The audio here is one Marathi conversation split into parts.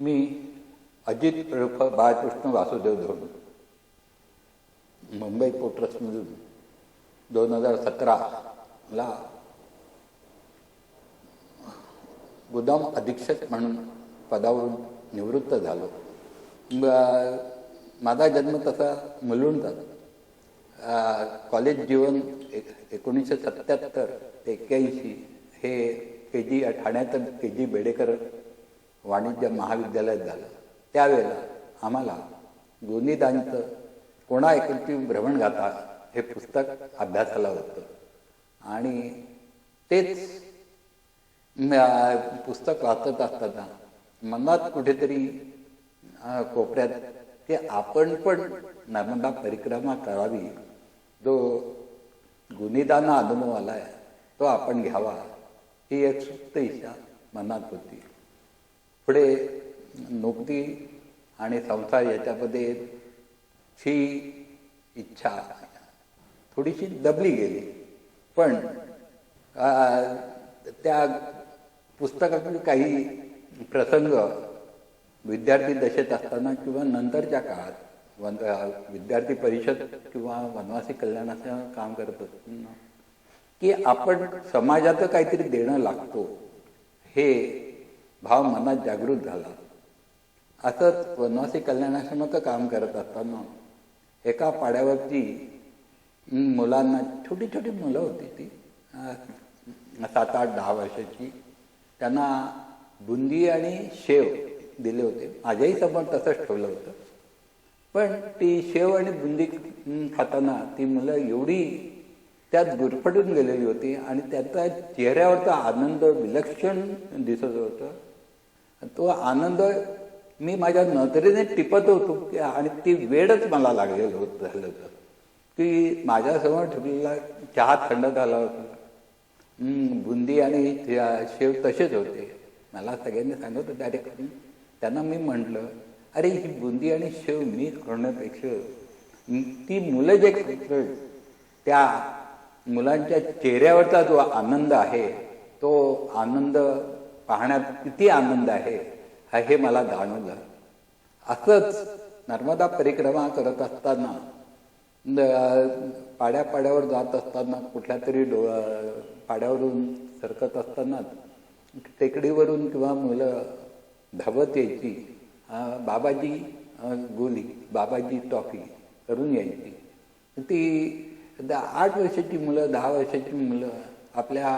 मी अजित रूप बाळकृष्ण वासुदेव धोंड मुंबई पोर्ट्रस्टमधून दोन हजार सतराला गोदाम अधीक्षक म्हणून पदावरून निवृत्त झालो. माझा जन्म तसा मुलुंडचा कॉलेज जीवन एक एकोणीसशे सत्याहत्तर एक्क्याऐंशी हे के जी ठाण्यात के जी बेडेकर वाणिज्य महाविद्यालयात झालं. त्यावेळेला आम्हाला गोनीदांचं कोणा एकुलती भ्रमणगाथा हे पुस्तक अभ्यासाला होतं. आणि तेच पुस्तक वाचत असताना मनात कुठेतरी कोपऱ्यात ते आपण पण नर्मदा परिक्रमा करावी जो गुन्हेदाना अनुभव आलाय तो आपण घ्यावा ही एक सुप्त इच्छा मनात होती. पुढे नोकरी आणि संसार याच्यामध्ये ही इच्छा थोडीशी दबली गेली. पण त्या पुस्तकातील काही प्रसंग विद्यार्थी दशेत असताना किंवा नंतरच्या काळात वन विद्यार्थी परिषद किंवा वनवासी कल्याणाचं काम करत असताना की आपण समाजाचं काहीतरी देणं लागतो हे भाव मनात जागृत झाला. असंच वनवासी कल्याणाश्रमाचं काम करत असताना एका पाड्यावरची मुलांना छोटी छोटी मुलं होती ती. सात आठ दहा वर्षाची. त्यांना बुंदी आणि शेव दिले होते. माझ्याही समोर तसंच ठेवलं होतं. पण ती शेव आणि बुंदी खाताना ती मुलं एवढी त्यात गुरफटून गेलेली होती आणि त्याचा चेहऱ्यावरचा आनंद विलक्षण दिसत होतं. तो आनंद मी माझ्या नजरेने टिपत होतो की आणि ती वेळच मला लागलेलं होत झालं होतं की माझ्यासमोर ठेवलेला चहा थंड झाला होता. बुंदी आणि शेव तसेच होते. मला सगळ्यांनी सांगत होते अरे त्यांना मी म्हटलं अरे ही बुंदी आणि शेव मी करण्यापेक्षा ती मुलं जे त्या मुलांच्या चेहऱ्यावरचा जो आनंद आहे तो आनंद पाहण्यात किती आनंद आहे हे मला जाणवलं. असंच नर्मदा परिक्रमा करत असताना पाड्या पाड्यावर जात असताना कुठल्या तरी डो पाड्यावरून सरकत असताना टेकडीवरून किंवा मुलं धावत यायची बाबाजी गोली बाबाजी टॉफी करून यायची. ती आठ वर्षाची मुलं दहा वर्षाची मुलं आपल्या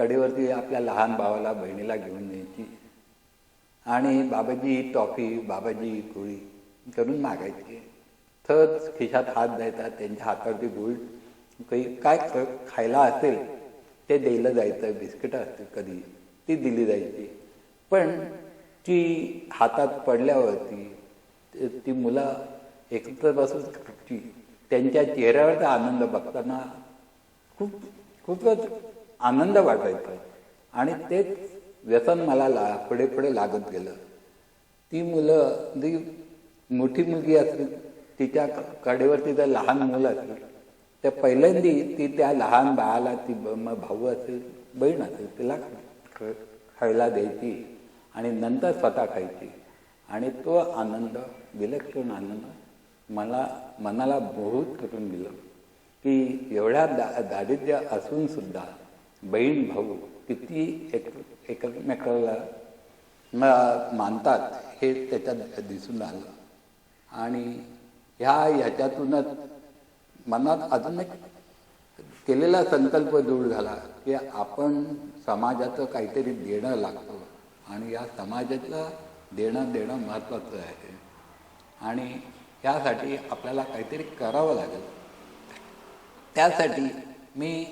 कडेवरती आपल्या लहान भावाला बहिणीला घेऊन यायची आणि बाबाजी टॉफी बाबाजी गोळी करून मागायची. थच खिशात हात द्यायचा त्यांच्या हातावरती गुळ. काही काय ख- खायला असेल ते द्यायला जायचं बिस्किटं असतील कधी ती दिली जायची. पण ती हातात पडल्यावरती ती मुलं एकत्र बसून त्यांच्या चेहऱ्यावरचा आनंद बघताना खूप खूपच आनंद वाटायचा. आणि तेच व्यसन मला ला पुढे पुढे लागत गेलं. ती मुलं जी मोठी मुलगी असली तिच्या क- कडेवरती जर लहान मुलं असेल तर पहिल्यांदी ती त्या लहान बाळाला ती ब- भाऊ असेल बहीण असेल तिला ख- खायला द्यायची आणि नंतर स्वतः खायची. आणि तो आनंद विलक्षण आनंद मला मनाला बहुत करून दिलं. की एवढ्या दा दारिद्र्य असून सुद्धा बहीण भाऊ किती एक एकमेकाला मानतात हे त्याच्यात दिसून आलं आणि ह्या ह्याच्यातूनच मनात अजून एक केलेला संकल्प दूर झाला की आपण समाजाचं काहीतरी देणं लागतं आणि या समाजाचं देणं देणं महत्त्वाचं आहे. आणि यासाठी आपल्याला काहीतरी करावं लागेल. त्यासाठी मी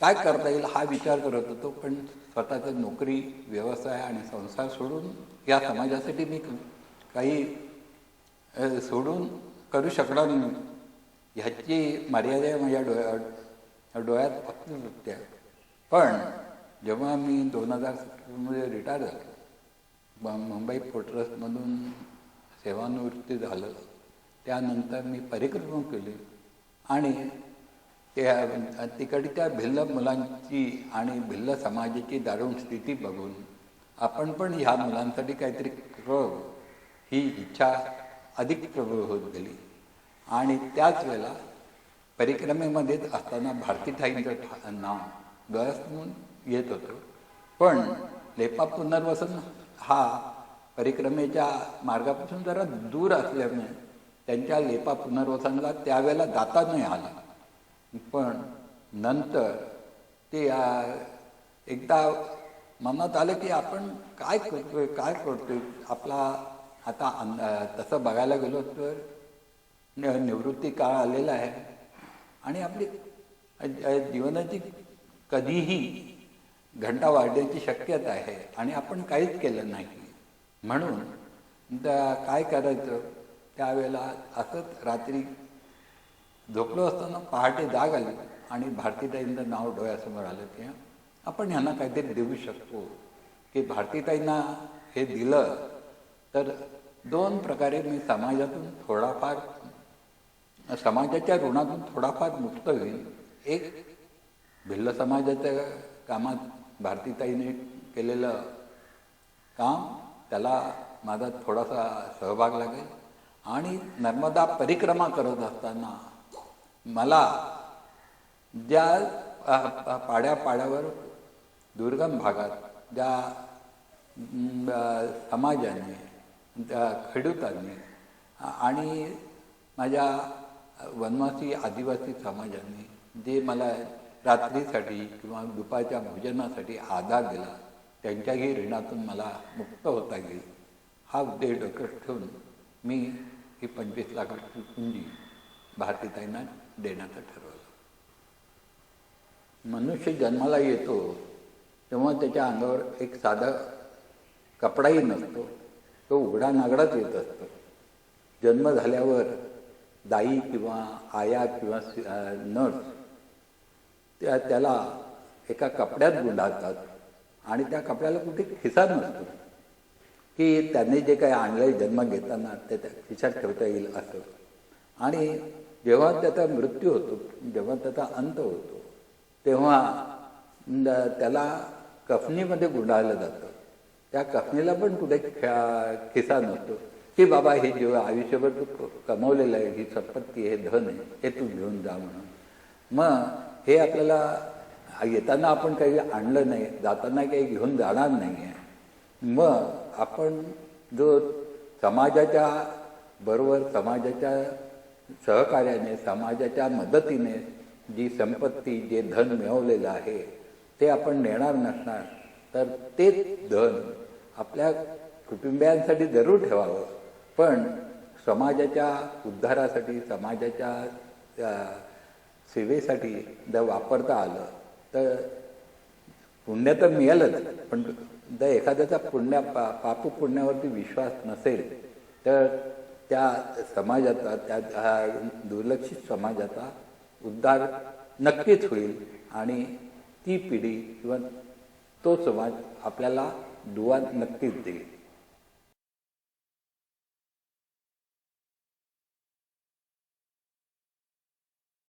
काय करता येईल हा विचार करत होतो पण स्वतःचा नोकरी व्यवसाय आणि संसार सोडून या समाजासाठी मी काही सोडून करू शकणार नाही. ह्याची मर्यादा माझ्या डोळ्या डोळ्यात फक्त होत्या पण जेव्हा मी दोन हजार सतरामध्ये रिटायर झालो ब- मुंबई पोर्ट्रसमधून सेवानिवृत्ती झालं त्यानंतर मी परिक्रमा केली आणि त्या तिकडच्या भिल्ल मुलांची आणि भिल्ल समाजाची दारुण स्थिती बघून आपण पण ह्या मुलांसाठी काहीतरी करावं ही इच्छा अधिक प्रबळ होत गेली. आणि त्याच वेळेला परिक्रमेमध्येच असताना भारती ठाईंचं नाव गळस म्हणून येत होतं. पण लेपा पुनर्वसन हा परिक्रमेच्या मार्गापासून जरा दूर असल्यामुळे त्यांच्या लेपा पुनर्वसनला त्यावेळेला जाता नाही आला. पण नंतर ते एकदा मनात आलं की आपण काय करतोय काय करतोय? आपला आता तसं बघायला गेलो तर निवृत्ती काळ आलेला आहे. आणि आपली जीवनाची कधीही घंटा वाढण्याची शक्यता आहे आणि आपण काहीच केलं नाही. म्हणून काय करायचं? त्यावेळेला असंच रात्री झोपलो असताना पहाटे जाग आली आणि भारतीताईंचं नाव डोळ्यासमोर आलं की आपण ह्यांना काहीतरी देऊ शकतो. की भारतीताईंना हे दिलं तर दोन प्रकारे मी समाजातून थोडाफार समाजाच्या ऋणातून थोडाफार मुक्त होईल एक भिल्ल समाजाच्या कामात भारतीताईने केलेलं काम त्याला माझा थोडासा सहभाग लागेल. आणि नर्मदा परिक्रमा करत असताना मला ज्या पाड्या पाड्यावर दुर्गम भागात ज्या समाजाने त्या खेडूतांनी आणि माझ्या वनवासी आदिवासी समाजाने जे मला रात्रीसाठी किंवा दुपारच्या भोजनासाठी आधार दिला त्यांच्याही ऋणातून मला मुक्त होता येईल. हा उद्देश डोक्यात ठेवून मी ही पंचवीस लाखाची पुंजी भारतीताईंना देण्याचं ठरवलं. मनुष्य जन्माला येतो तेव्हा त्याच्या अंगावर एक साधा कपडाही नसतो तो उघडा नागडाच येत असतो. जन्म झाल्यावर दाई किंवा आया किंवा नर्स त्या त्याला एका कपड्यात गुंडाळतात आणि त्या कपड्याला कुठे खिसा नसतो. की त्यांनी जे काही आणलं जन्म घेताना ते त्या खिशात ठेवता येईल असं. आणि जेव्हा त्याचा मृत्यू होतो जेव्हा त्याचा अंत होतो तेव्हा त्याला कफनीमध्ये गुंडाळलं जातं. त्या कफनीला पण कुठे ख्या- खिसा नसतो. की बाबा हे जेव्हा आयुष्यभर तू क- कमवलेलं आहे ही संपत्ती हे धन आहे हे तू घेऊन जा म्हणून. मग हे आपल्याला येताना आपण काही आणलं नाही जाताना काही घेऊन जाणार नाही आहे. मग आपण जो समाजाच्या बरोबर समाजाच्या सहकार्याने समाजाच्या मदतीने जी संपत्ती जे धन मिळवलेलं आहे ते आपण नेणार नसणार तर तेच धन आपल्या कुटुंबियांसाठी जरूर ठेवावं. पण समाजाच्या उद्धारासाठी समाजाच्या सेवेसाठी जर वापरता आलं तर पुण्य तर मिळेलच. पण जर एखाद्याचा पुण्या पा पापू पुण्यावरती विश्वास नसेल तर त्या समाजाचा त्या दुर्लक्षित समाजाचा उद्धार नक्कीच होईल आणि ती पिढी किंवा तो समाज आपल्याला दुवा नक्कीच देईल.